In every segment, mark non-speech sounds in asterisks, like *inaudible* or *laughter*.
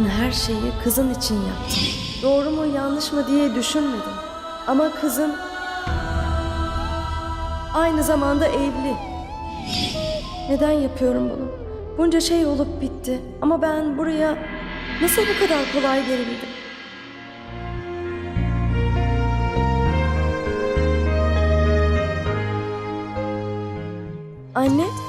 Yaptığın her şeyi kızın için yaptın. Doğru mu yanlış mı diye düşünmedim. Ama kızın aynı zamanda evli. Neden yapıyorum bunu? Bunca şey olup bitti. Ama ben buraya nasıl bu kadar kolay gelebildim? Anne?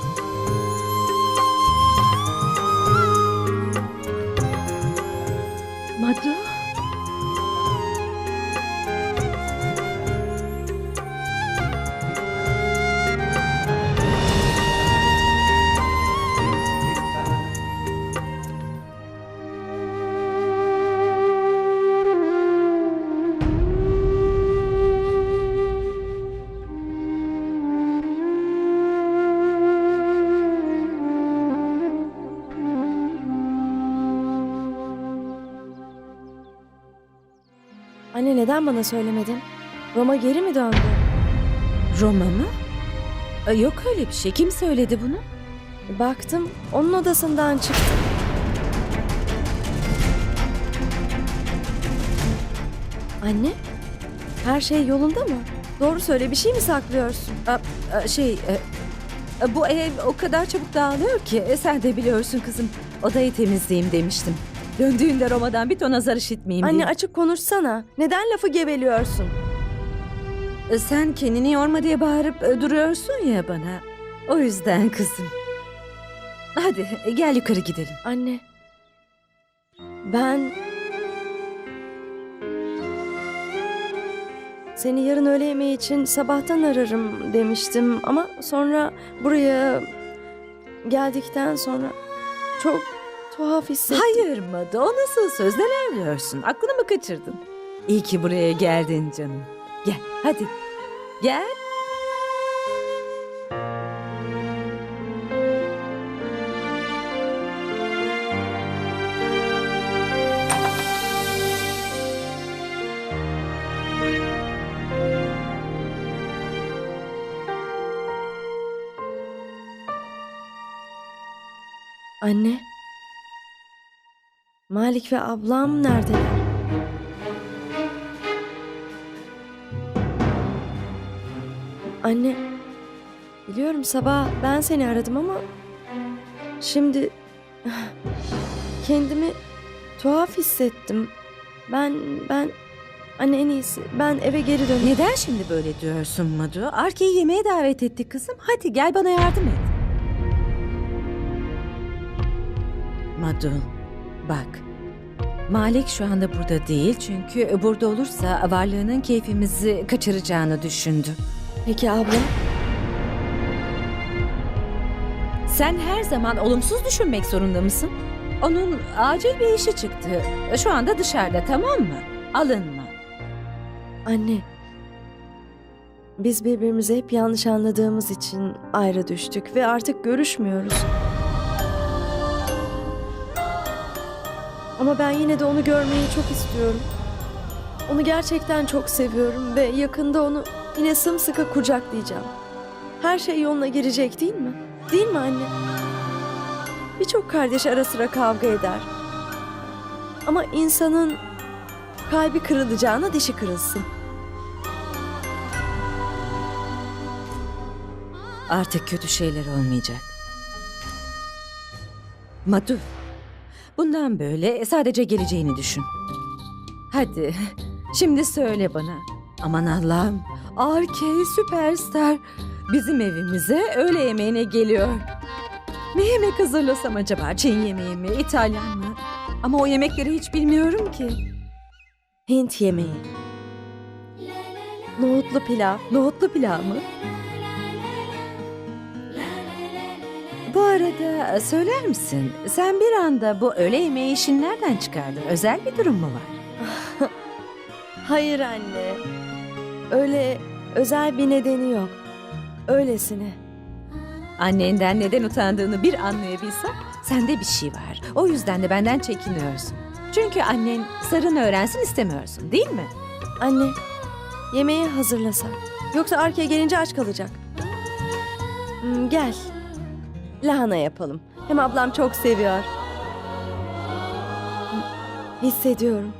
Neden bana söylemedin? Roma geri mi döndü? Roma mı? E, Yok öyle bir şey. Kim söyledi bunu? Baktım onun odasından çıktı. Anne, her şey yolunda mı? Doğru söyle bir şey mi saklıyorsun? A, a, şey, e, e, bu ev o kadar çabuk dağılıyor ki. E, sen de biliyorsun kızım. Odayı temizleyeyim demiştim. Döndüğünde Roma'dan bir ton azar işitmeyeyim Anne diye. açık konuşsana. Neden lafı geveliyorsun? E, Sen kendini yorma diye bağırıp e, duruyorsun ya bana. O yüzden kızım. Hadi e, gel yukarı gidelim. Anne, ben... Seni yarın öğle yemeği için sabahtan ararım demiştim ama sonra buraya geldikten sonra çok tuhaf hissettim. Hayır Madu o nasıl söz neler diyorsun? Aklını mı kaçırdın? İyi ki buraya geldin canım. Gel hadi. Gel. Anne. Malik ve ablam neredeler? Anne. Biliyorum sabah ben seni aradım ama şimdi *sighs* kendimi tuhaf hissettim. Ben ben anne en iyisi ben eve geri döneyim. Neden şimdi böyle diyorsun Madu? Arke'yi yemeğe davet ettik kızım. Hadi gel bana yardım et. Madu, bak. Malik şu anda burada değil çünkü burada olursa varlığının keyfimizi kaçıracağını düşündü. Peki abla? Sen her zaman olumsuz düşünmek zorunda mısın? Onun acil bir işi çıktı. Şu anda dışarıda tamam mı? Alınma. Anne. Biz birbirimizi hep yanlış anladığımız için ayrı düştük ve artık görüşmüyoruz. Ama ben yine de onu görmeyi çok istiyorum. Onu gerçekten çok seviyorum ve yakında onu yine sımsıkı kucaklayacağım. Her şey yoluna girecek değil mi? Değil mi anne? Birçok kardeş ara sıra kavga eder. Ama insanın kalbi kırılacağına dişi kırılsın. Artık kötü şeyler olmayacak. Madu, bundan böyle sadece geleceğini düşün. Hadi, şimdi söyle bana. Aman Allah'ım, RK Süperstar bizim evimize öğle yemeğine geliyor. Ne yemek hazırlasam acaba? Çin yemeği mi, İtalyan mı? Ama o yemekleri hiç bilmiyorum ki. Hint yemeği. Nohutlu pilav. Nohutlu pilav mı? Bu arada söyler misin? Sen bir anda bu öğle yemeği işini nereden çıkardın? Özel bir durum mu var? *laughs* Hayır anne. Öyle özel bir nedeni yok. Öylesine. Annenden neden utandığını bir anlayabilsem sende bir şey var. O yüzden de benden çekiniyorsun. Çünkü annen sırrını öğrensin istemiyorsun değil mi? Anne, yemeği hazırlasak. Yoksa arkaya gelince aç kalacak. Hmm, gel. Lahana yapalım. Hem ablam çok seviyor. Hissediyorum.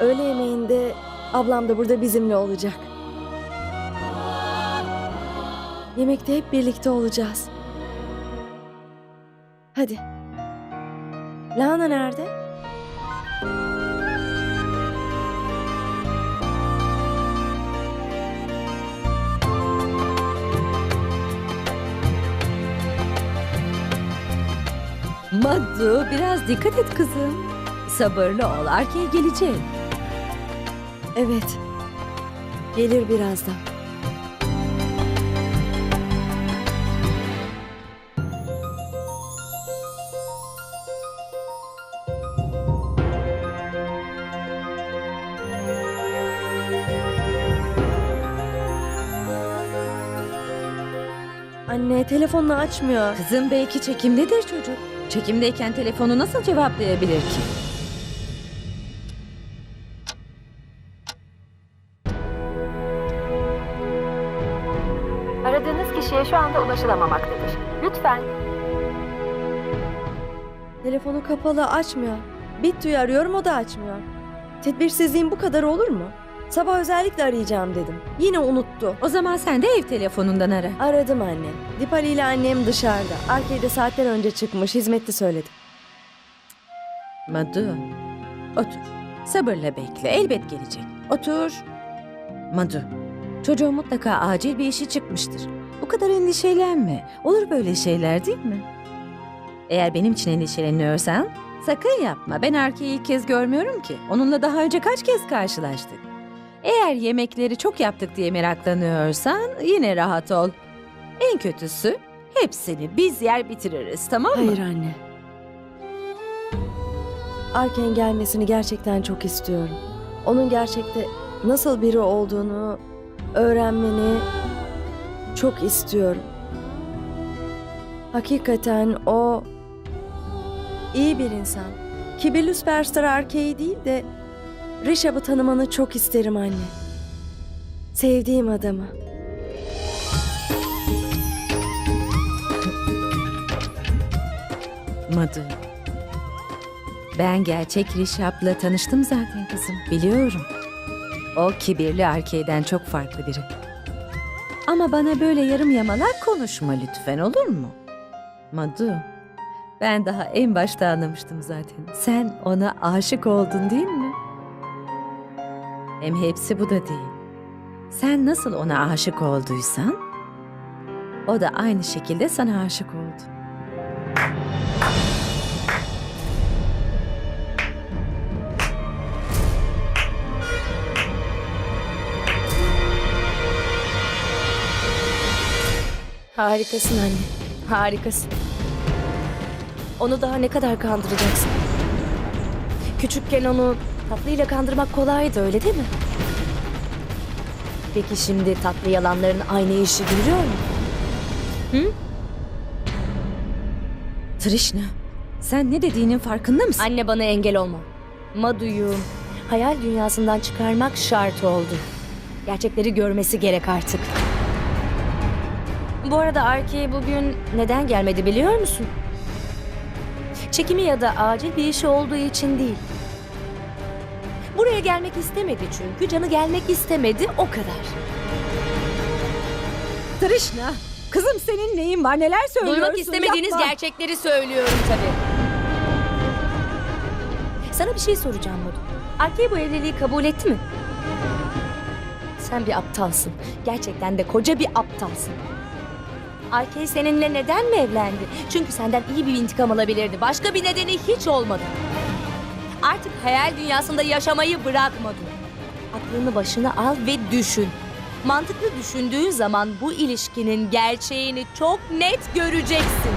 Öğle yemeğinde ablam da burada bizimle olacak. Yemekte hep birlikte olacağız. Hadi. Lana nerede? Madu biraz dikkat et kızım. Sabırlı ol. Arkaya gelecek. Evet. Gelir birazdan. Anne telefonunu açmıyor. Kızım belki çekimdedir çocuk. Çekimdeyken telefonu nasıl cevaplayabilir ki? Aradığınız kişiye şu anda ulaşılamamaktadır. Lütfen Telefonu kapalı açmıyor. Bittu'yu arıyorum o da açmıyor. Tedbirsizliğin bu kadar olur mu? Sabah özellikle arayacağım dedim. Yine unuttu. O zaman sen de ev telefonundan ara. Aradım anne. Dipali ile annem dışarıda. Arcade'de saatler önce çıkmış. Hizmetli söyledi. Madu, otur. Sabırla bekle. Elbet gelecek. Otur. Madu, çocuğun mutlaka acil bir işi çıkmıştır. Bu kadar endişelenme. Olur böyle şeyler değil mi? Eğer benim için endişeleniyorsan sakın yapma. Ben Arke'yi ilk kez görmüyorum ki. Onunla daha önce kaç kez karşılaştık. Eğer yemekleri çok yaptık diye meraklanıyorsan yine rahat ol. En kötüsü hepsini biz yer bitiririz tamam mı? Hayır anne. Arken gelmesini gerçekten çok istiyorum. Onun gerçekte nasıl biri olduğunu öğrenmeni çok istiyorum. Hakikaten o iyi bir insan. Kibirli süperstar Arke'yi değil de Rishab'ı tanımanı çok isterim anne. Sevdiğim adamı. Madu. Ben gerçek Rişap'la tanıştım zaten kızım. Biliyorum. O kibirli erkeğden çok farklı biri. Ama bana böyle yarım yamalak konuşma lütfen olur mu? Madu. Ben daha en başta anlamıştım zaten. Sen ona aşık oldun değil mi? Hem hepsi bu da değil. Sen nasıl ona aşık olduysan, o da aynı şekilde sana aşık oldu. Harikasın anne. Harikasın. Onu daha ne kadar kandıracaksın? Küçükken onu tatlıyla kandırmak kolaydı öyle değil mi? Peki şimdi tatlı yalanların aynı işi görüyor mu? Trishna, sen ne dediğinin farkında mısın? Anne bana engel olma. Madu'yu hayal dünyasından çıkarmak şart oldu. Gerçekleri görmesi gerek artık. Bu arada Arki bugün neden gelmedi biliyor musun? Çekimi ya da acil bir işi olduğu için değil. Buraya gelmek istemedi çünkü canı gelmek istemedi o kadar. Trishna, kızım senin neyin var neler söylüyorsun? Duymak istemediğiniz Yapma. gerçekleri söylüyorum tabii. Sana bir şey soracağım Madu. Arke bu evliliği kabul etti mi? Sen bir aptalsın. Gerçekten de koca bir aptalsın. Arke seninle neden mi evlendi? Çünkü senden iyi bir intikam alabilirdi. Başka bir nedeni hiç olmadı. Artık hayal dünyasında yaşamayı bırakmadı. Aklını başına al ve düşün. Mantıklı düşündüğün zaman bu ilişkinin gerçeğini çok net göreceksin.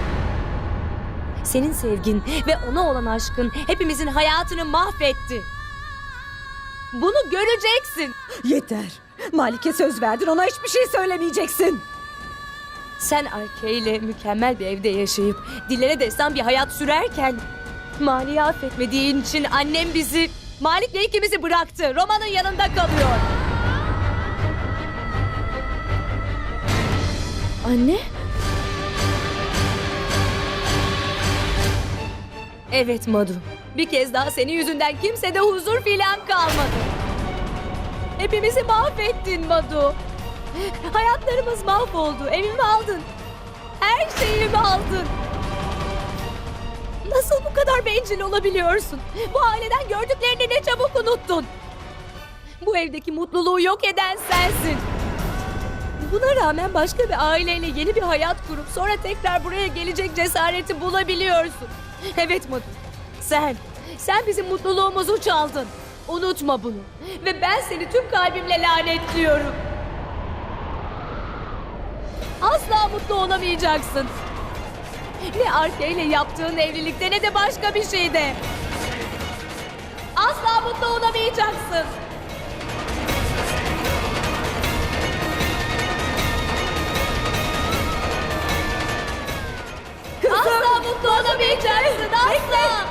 Senin sevgin ve ona olan aşkın hepimizin hayatını mahvetti. Bunu göreceksin. Yeter. Malike söz verdin ona hiçbir şey söylemeyeceksin. Sen Arke ile mükemmel bir evde yaşayıp dillere destan bir hayat sürerken Mali'yi affetmediğin için annem bizi Malik'le ikimizi bıraktı. Roma'nın yanında kalıyor. Anne? Evet Madu. Bir kez daha senin yüzünden kimsede huzur filan kalmadı. Hepimizi mahvettin Madu. Hayatlarımız mahvoldu. Evimi aldın. Her şeyimi aldın. Nasıl bu kadar bencil olabiliyorsun? Bu aileden gördüklerini ne çabuk unuttun. Bu evdeki mutluluğu yok eden sensin. Buna rağmen başka bir aileyle yeni bir hayat kurup sonra tekrar buraya gelecek cesareti bulabiliyorsun. Evet Madu. Sen, sen bizim mutluluğumuzu çaldın. Unutma bunu. Ve ben seni tüm kalbimle lanetliyorum. Asla mutlu olamayacaksın. Ne Arke ile yaptığın evlilikte ne de başka bir şeyde. Asla mutlu olamayacaksın. Asla mutlu olamayacaksın. Asla.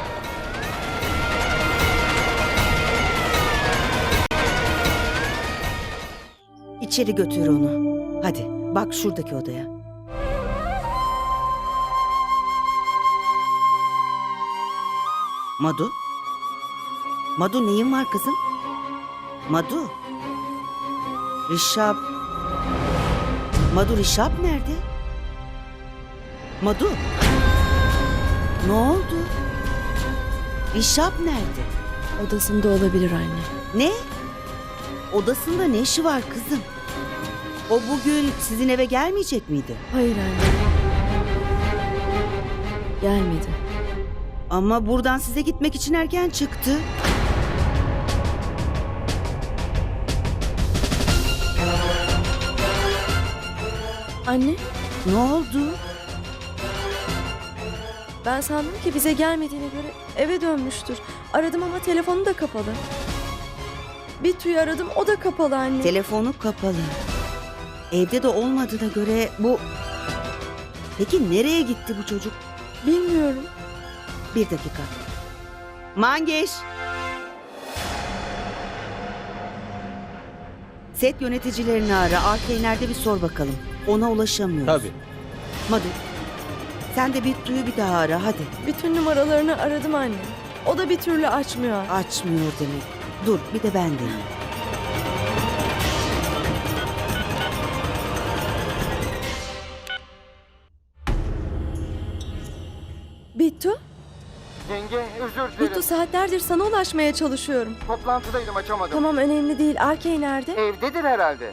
İçeri götür onu. Hadi bak şuradaki odaya. Madu? Madu neyin var kızım? Madu? Rişap? Madu Rişap nerede? Madu? Ne oldu? Rişap nerede? Odasında olabilir anne. Ne? Odasında ne işi var kızım? O bugün sizin eve gelmeyecek miydi? Hayır anne. Gelmedi. Ama buradan size gitmek için erken çıktı. Anne Ne oldu? ben sandım ki bize gelmediğine göre eve dönmüştür. Aradım ama telefonu da kapalı. Bir tüy aradım o da kapalı anne. Telefonu kapalı. Evde de olmadığına göre bu... Peki nereye gitti bu çocuk? Bilmiyorum. Bir dakika. Mangeş! Set yöneticilerini ara. Arkayı nerede bir sor bakalım. Ona ulaşamıyoruz. Tabii. Madu. Sen de bir duyu bir daha ara hadi. Bütün numaralarını aradım anne. O da bir türlü açmıyor. Açmıyor demek. Dur bir de ben deneyeyim. Saatlerdir sana ulaşmaya çalışıyorum. Toplantıdaydım açamadım. Tamam önemli değil. Arkey nerede? Evdedir herhalde.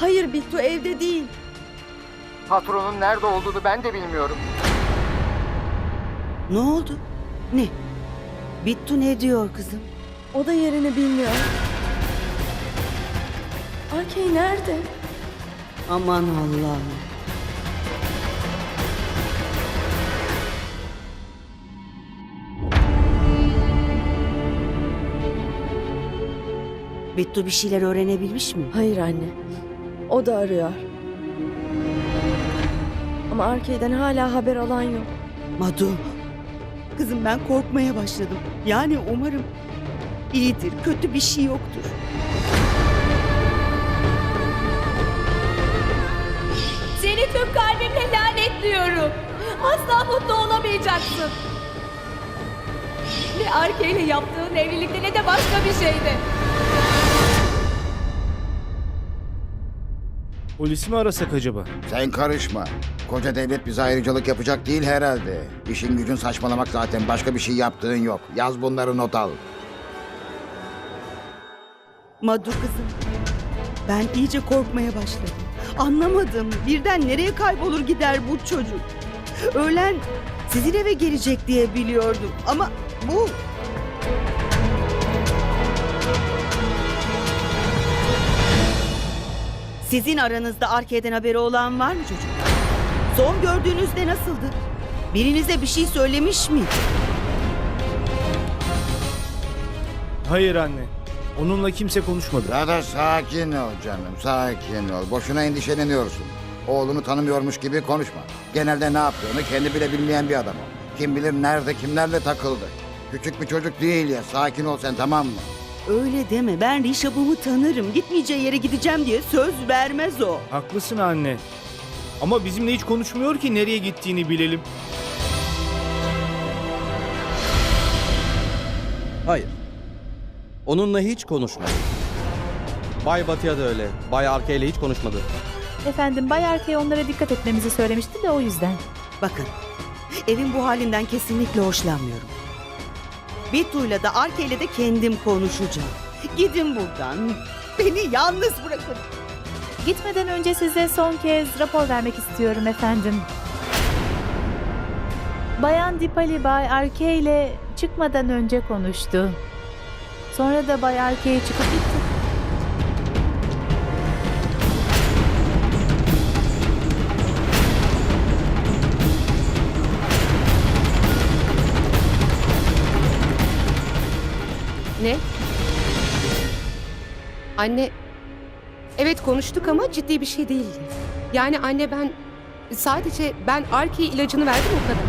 Hayır Bittu evde değil. Patronun nerede olduğunu ben de bilmiyorum. Ne oldu? Ne? Bittu ne diyor kızım? O da yerini bilmiyor. Arkey nerede? Aman Allah'ım. Bittu bir şeyler öğrenebilmiş mi? Hayır anne. O da arıyor. Ama Arkey'den hala haber alan yok. Madu. Kızım ben korkmaya başladım. Yani umarım iyidir, kötü bir şey yoktur. Seni tüm kalbimle lanetliyorum. Asla mutlu olamayacaksın. Ne Arke ile yaptığın evlilikte ne de başka bir şeyde. Polisi mi arasak acaba? Sen karışma. Koca devlet bize ayrıcalık yapacak değil herhalde. İşin gücün saçmalamak zaten. Başka bir şey yaptığın yok. Yaz bunları not al. Madu kızım. Ben iyice korkmaya başladım. Anlamadım. Birden nereye kaybolur gider bu çocuk? Öğlen sizin eve gelecek diye biliyordum. Ama bu... Sizin aranızda Arke'den haberi olan var mı çocuk? Son gördüğünüzde nasıldı? Birinize bir şey söylemiş mi? Hayır anne. Onunla kimse konuşmadı. Daha sakin ol canım. Sakin ol. Boşuna endişeleniyorsun. Oğlunu tanımıyormuş gibi konuşma. Genelde ne yaptığını kendi bile bilmeyen bir adam o. Kim bilir nerede kimlerle takıldı. Küçük bir çocuk değil ya. Sakin ol sen tamam mı? Öyle deme. Ben Rişab'ımı tanırım. Gitmeyeceği yere gideceğim diye söz vermez o. Haklısın anne. Ama bizimle hiç konuşmuyor ki nereye gittiğini bilelim. Hayır. Onunla hiç konuşmadım. Bay Batı'ya da öyle. Bay Arke ile hiç konuşmadı. Efendim Bay Arkey onlara dikkat etmemizi söylemişti de o yüzden. Bakın, evin bu halinden kesinlikle hoşlanmıyorum. Bittu'yla da Arke'yle de kendim konuşacağım. Gidin buradan. Beni yalnız bırakın. Gitmeden önce size son kez rapor vermek istiyorum efendim. Bayan Dipali Bay Arkey ile çıkmadan önce konuştu. Sonra da Bay Arkey çıkıp Anne, evet konuştuk ama ciddi bir şey değildi. Yani anne ben sadece ben Arki ilacını verdim o kadar.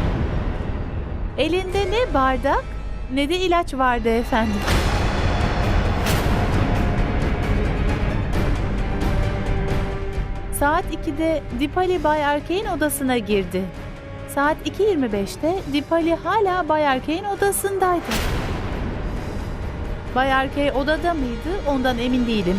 Elinde ne bardak ne de ilaç vardı efendim. Saat 2'de Dipali Bay Arkey'in odasına girdi. Saat 2.25'te Dipali hala Bay Arkey'in odasındaydı. Bay Arkey odada mıydı ondan emin değilim.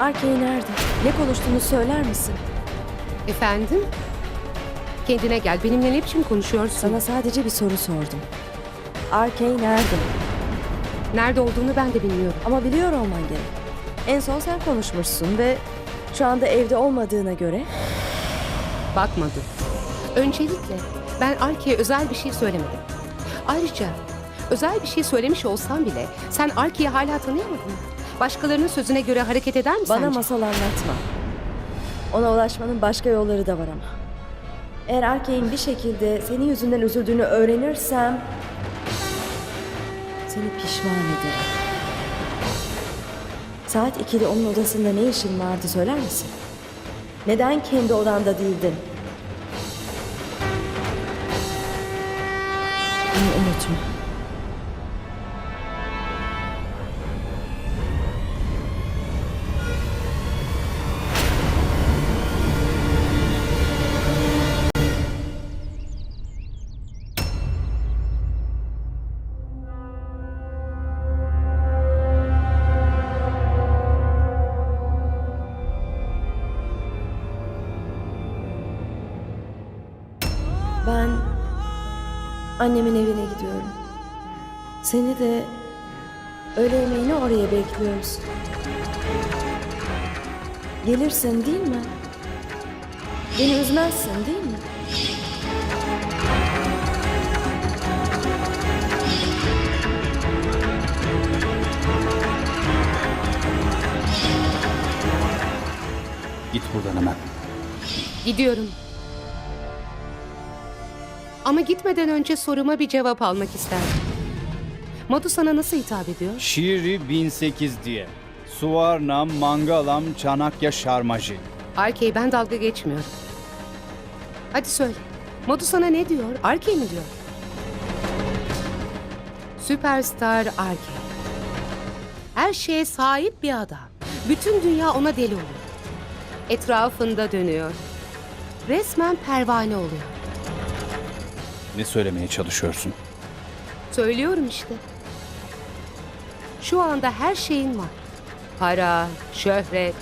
Arkey nerede? Ne konuştuğunu söyler misin? Efendim? Kendine gel. Benimle ne biçim konuşuyorsun? Sana sadece bir soru sordum. Arkey nerede? Nerede olduğunu ben de bilmiyorum. Ama biliyor olman gerek. En son sen konuşmuşsun ve şu anda evde olmadığına göre Bakmadı. Öncelikle ben Arki'ye özel bir şey söylemedim. Ayrıca özel bir şey söylemiş olsam bile sen Arki'yi hala tanıyamadın mı? Başkalarının sözüne göre hareket eder mi bana sence? masal anlatma. Ona ulaşmanın başka yolları da var ama. Eğer Arkey'in bir şekilde senin yüzünden üzüldüğünü öğrenirsem seni pişman ederim. Saat 2'de onun odasında ne işin vardı söyler misin? Neden kendi odanda değildin? Bunu unutma. Annemin evine gidiyorum. Seni de öğle yemeğini oraya bekliyoruz. Gelirsin değil mi? Beni üzmezsin değil mi? Git buradan hemen. Gidiyorum. Ama gitmeden önce soruma bir cevap almak isterdim. Madu sana nasıl hitap ediyor? Şiiri 1008 diye. Suvarnam Mangalam Çanakya Şarmaji. Arkey ben dalga geçmiyorum. Hadi söyle. Madu sana ne diyor? Arkey mi diyor? Süperstar Arkey. Her şeye sahip bir adam. Bütün dünya ona deli oluyor. Etrafında dönüyor. Resmen pervane oluyor. Ne söylemeye çalışıyorsun? Söylüyorum işte. Şu anda her şeyin var. Para, şöhret.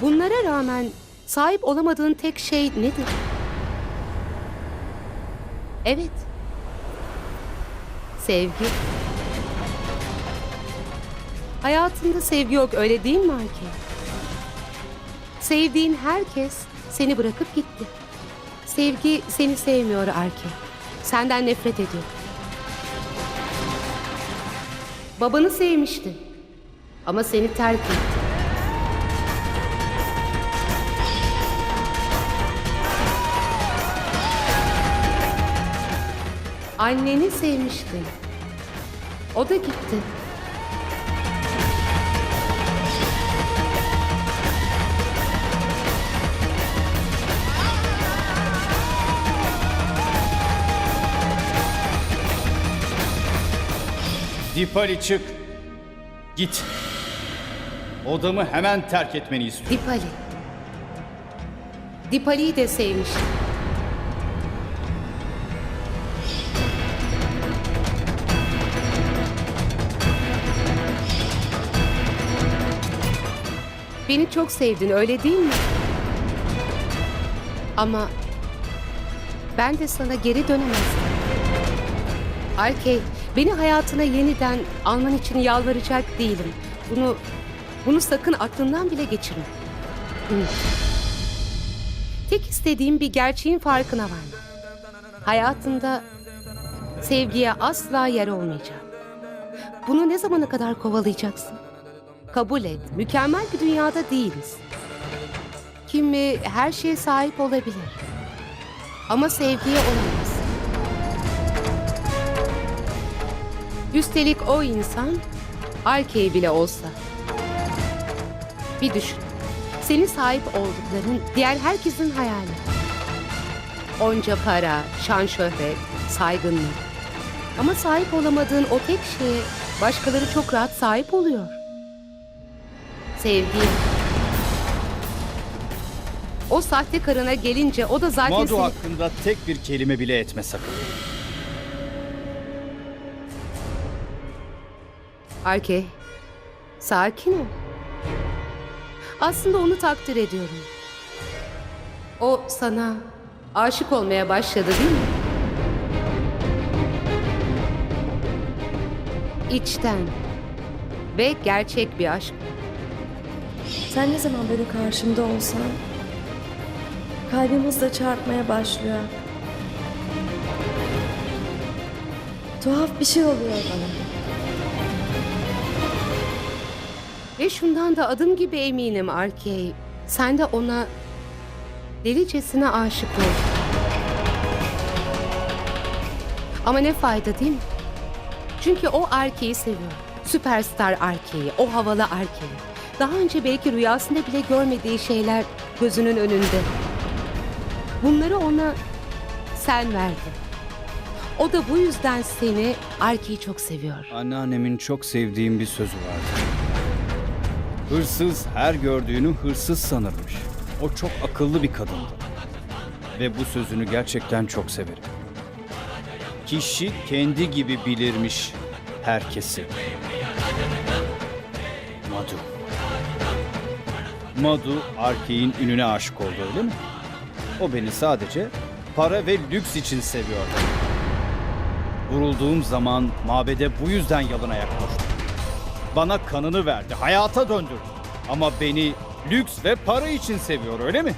Bunlara rağmen sahip olamadığın tek şey nedir? Evet. Sevgi. Hayatında sevgi yok öyle değil mi Arke? Sevdiğin herkes seni bırakıp gitti. Sevgi seni sevmiyor Arke. Senden nefret ediyor. Babanı sevmişti. Ama seni terk etti. Anneni sevmiştin. O da gitti. Dipali çık. Git. Odamı hemen terk etmeni istiyorum. Dipali. Dipali'yi de sevmiş. Beni çok sevdin öyle değil mi? Ama ben de sana geri dönemezdim. Arkey, beni hayatına yeniden alman için yalvaracak değilim. Bunu bunu sakın aklından bile geçirme. Tek istediğim bir gerçeğin farkına varma. Hayatında sevgiye asla yer olmayacak. Bunu ne zamana kadar kovalayacaksın? Kabul et, mükemmel bir dünyada değiliz. Kimi her şeye sahip olabilir. Ama sevgiye olamaz. Üstelik o insan Arkey bile olsa. Bir düşün. Senin sahip oldukların diğer herkesin hayali. Onca para, şan şöhret, saygınlık. Ama sahip olamadığın o tek şeye başkaları çok rahat sahip oluyor. Sevgi. O sahte karına gelince o da zaten Madu seni... hakkında tek bir kelime bile etme sakın. Arke, sakin ol. Aslında onu takdir ediyorum. O sana aşık olmaya başladı değil mi? İçten ve gerçek bir aşk. Sen ne zaman böyle karşımda olsan kalbim hızla çarpmaya başlıyor. Tuhaf bir şey oluyor bana. Ve şundan da adım gibi eminim Arkey. Sen de ona delicesine aşık oldun. Ama ne fayda değil mi? Çünkü o Arkey'i seviyor. Süperstar Arkey'i, o havalı Arkey'i. Daha önce belki rüyasında bile görmediği şeyler gözünün önünde. Bunları ona sen verdin. O da bu yüzden seni, Arkey'i çok seviyor. Anneannemin çok sevdiğim bir sözü vardı. Hırsız her gördüğünü hırsız sanırmış. O çok akıllı bir kadındı. Ve bu sözünü gerçekten çok severim. Kişi kendi gibi bilirmiş herkesi. Madu. Madu Arkey'in ününe aşık oldu öyle mi? O beni sadece para ve lüks için seviyordu. Vurulduğum zaman mabede bu yüzden yalın ayak koştu. Bana kanını verdi, hayata döndürdü. Ama beni lüks ve para için seviyor öyle mi?